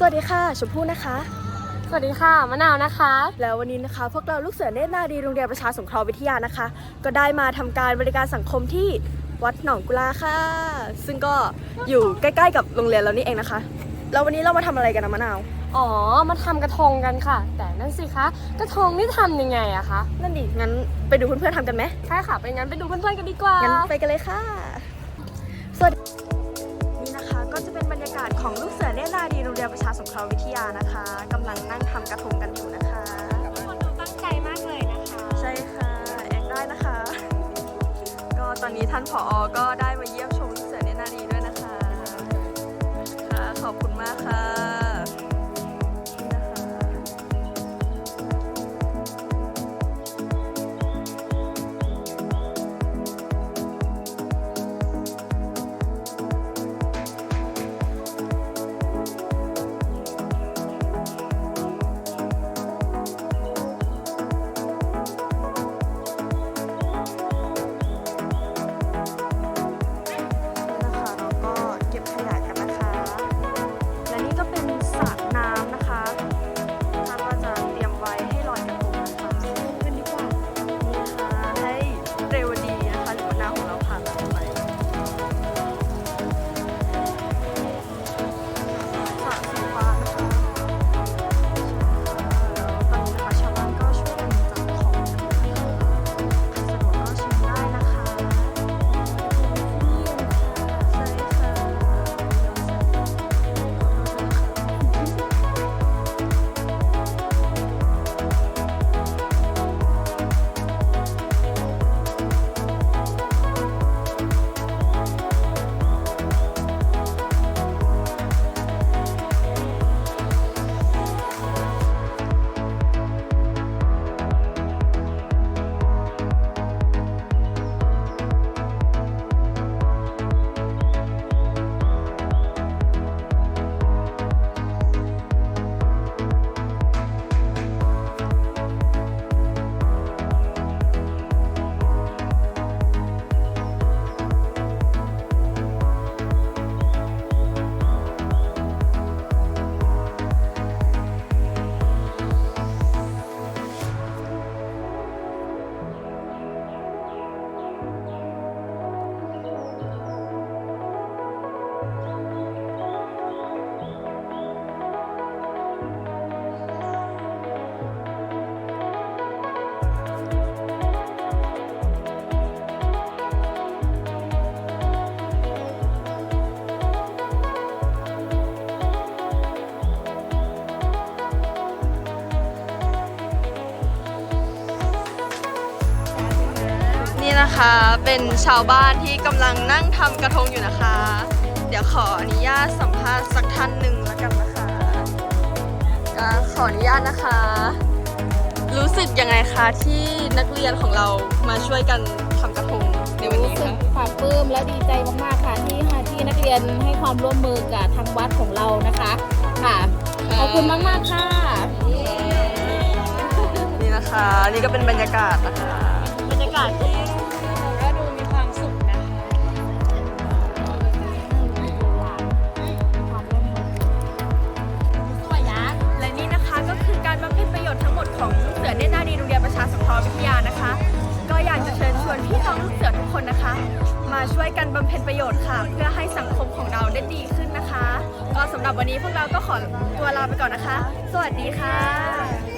วัสดีค่ะชมพู่นะคะ สวัสดีค่ะมะนาวนะคะ แล้ววันนี้นะคะ พวกเราลูกเสือเนตรนาดีโรงเรียนประชาสงเคราะห์วิทยานะคะ ก็ได้มาทำการบริการสังคมที่วัดหนองกุลาค่ะ ซึ่งก็อยู่ใกล้ๆกับโรงเรียนเรานี่เองนะคะ แล้ววันนี้เรามาทำอะไรกันนะมะนาว อ๋อ มาทำกระทงกันค่ะ แต่นั่นสิคะ กระทงนี่ทำยังไงอะคะ นั่นดิ งั้นไปดูเพื่อนๆทำกันไหม ใช่ค่ะไปงั้นไปดูเพื่อนๆกันดีกว่า งั้นไปกันเลยค่ะ สวัสดีนี่นะคะก็จะเป็นบรรยากาศของลูกเสือเนตรนาดีโรงเรียนประชาสงเคราะห์วิทยานะคะกำลังนั่งทำกระทงกันอยู่นะคะ ทุกคนดูตั้งใจมากเลยนะคะ ใช่ค่ะ แอกได้นะคะ ก็ตอนนี้ท่านผอ ก็ได้มาเยี่ยมชมลูกเสือเนตรนาดีด้วยนะคะ ค่ะ ขอบคุณมากค่ะ นี่นะคะ เป็นชาวบ้านที่กำลังนั่งทำกระทงอยู่นะคะ เดี๋ยวขออนุญาตสัมภาษณ์สักท่านหนึ่งแล้วกันนะคะก็ขออนุญาตนะคะ รู้สึกยังไงคะที่นักเรียนของเรามาช่วยกันทำกระทงในวันรู้นี้สึกคะปลาบปลื้มและดีใจมากๆค่ะที่ที่นักเรียนให้ความร่วมมือกับทางวัดของเรานะคะค่ะขอบคุณมากๆค่ะนี่นะคะ นี่ก็เป็นบรรยากาศนะคะ บรรยากาศที่ วิทยานะคะ ก็อยากจะเชิญชวนพี่น้องลูกเสือทุกคนนะคะ มาช่วยกันบำเพ็ญประโยชน์ค่ะ เพื่อให้สังคมของเราได้ดีขึ้นนะคะ ก็สำหรับวันนี้พวกเราก็ขอตัวลาไปก่อนนะคะ สวัสดีค่ะ